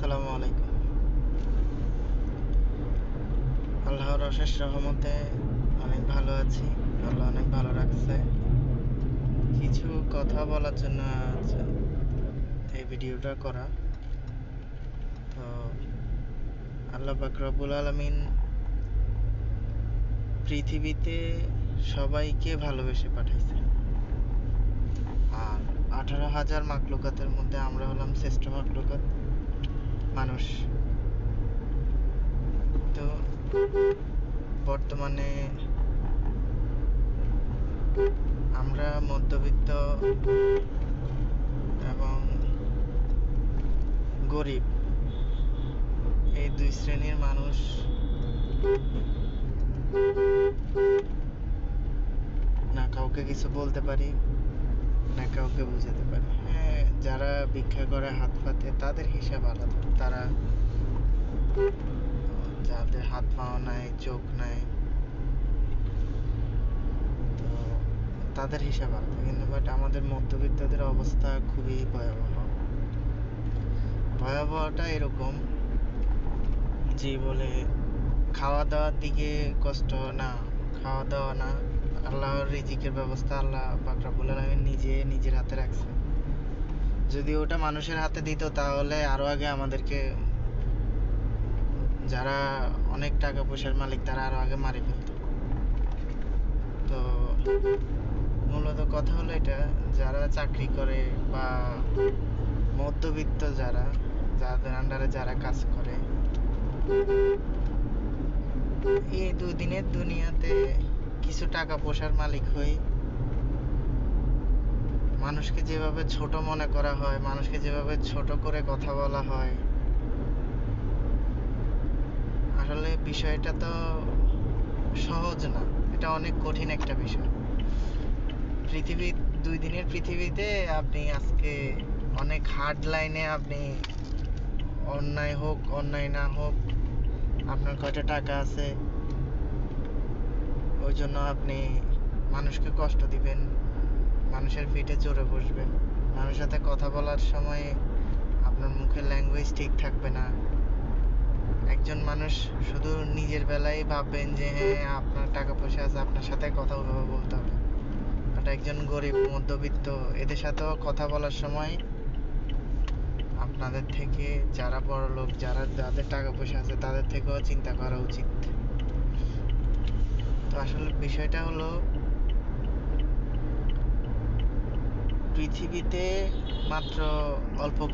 আসসালামু আলাইকুম। আল্লাহর অশেষ রহমতে অনেক ভালো আছি, আল্লাহ অনেক ভালো রাখছে। কিছু কথা বলার জন্য এই ভিডিওটা করা। তো আল্লাহ রব্বুল আলমিন পৃথিবীতে সবাইকে ভালোবেসে পাঠাইছে আর আঠারো হাজার মাকলুকাতের মধ্যে আমরা হলাম শ্রেষ্ঠ মাকলুকাত মানুষ। তো বর্তমানে আমরা মধ্যবিত্ত এবং গরিব, এই দুই শ্রেণির মানুষ না কাউকে কিছু বলতে পারি, না কাউকে বুঝাতে পারি। হ্যাঁ যারা ভিক্ষা করে হাত পাতে, তাদের হিসাব আলাদা। তারা যাদের হাত পাও নাই, চোখ নাই, তো তাদের হিসাব আলাদা। কিন্তু বাট আমাদের মধ্যবিত্তদের অবস্থা খুবই ভয়াবহ। ভয়াবহটা এরকম যে বলে খাওয়া দাওয়ার দিকে কষ্ট না খাওয়া দাওয়া না। আল্লাহর রিজিকের ব্যবস্থা আল্লাহ পাকরাবুল আলমিন নিজে নিজের হাতে রাখছে যদি ওটা মানুষের হাতে দিত, তাহলে আরও আগে আমাদেরকে যারা অনেক টাকা পয়সার মালিক, তারা আরও আগে মারি ফেলতো। তো মূলত কথা হলো এটা, যারা চাকরি করে বা মধ্যবিত্ত যারা, যাদের আন্ডারে যারা কাজ করে, এই দুদিনের দুনিয়াতে কিছু টাকা পয়সার মালিক হই মানুষকে যেভাবে ছোট মনে করা হয়, মানুষকে যেভাবে ছোট করে কথা বলা হয়, আসলে বিষয়টা তো সহজ না। এটা অনেক কঠিন একটা বিষয়। পৃথিবী, দুই দিনের পৃথিবীতে আপনি আজকে অনেক হার্ড লাইনে আপনি অন্যায় হোক, অন্যায় না হোক, আপনার কয়টা টাকা আছে, ওই জন্য আপনি মানুষকে কষ্ট দিবেন মানুষের পিঠে চড়ে বসবেন। মানুষের সাথে কথা বলার সময় আপনার মুখের ল্যাঙ্গুয়েজ ঠিক থাকবে না। একজন মানুষ শুধু নিজের বেলায় ভাববেন যে হ্যাঁ আপনার টাকা পয়সা আছে, আপনার সাথে কথা ওইভাবে বলতে হবে। বাট একজন গরিব, মধ্যবিত্ত, এদের সাথেও কথা বলার সময় আপনাদের থেকে যারা বড় লোক, যারা যাদের টাকা পয়সা আছে, তাদের থেকেও চিন্তা করা উচিত। তো আসলে বিষয়টা হলো পৃথিবীতে মাত্র অল্প